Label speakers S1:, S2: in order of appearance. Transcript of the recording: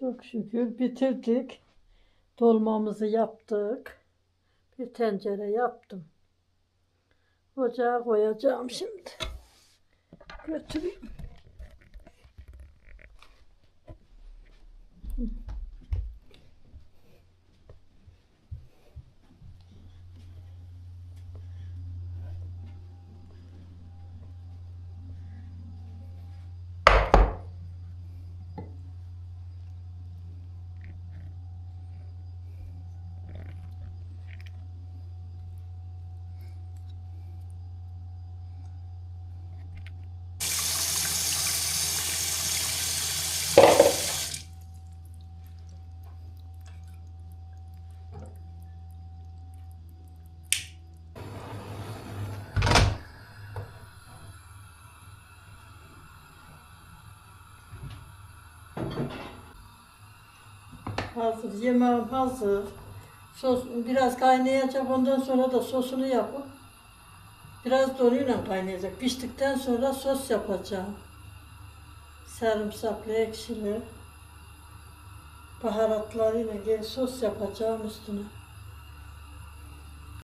S1: Çok şükür bitirdik. Dolmamızı yaptık. Bir tencere yaptım. Ocağa koyacağım şimdi. Götüreyim. Hazır. Yemeğim hazır. Sos biraz kaynayacak. Ondan sonra da sosunu yapıp biraz donuyla kaynayacak. Piştikten sonra sos yapacağım. Sarımsaklı, ekşili baharatlarıyla gel sos yapacağım üstüne.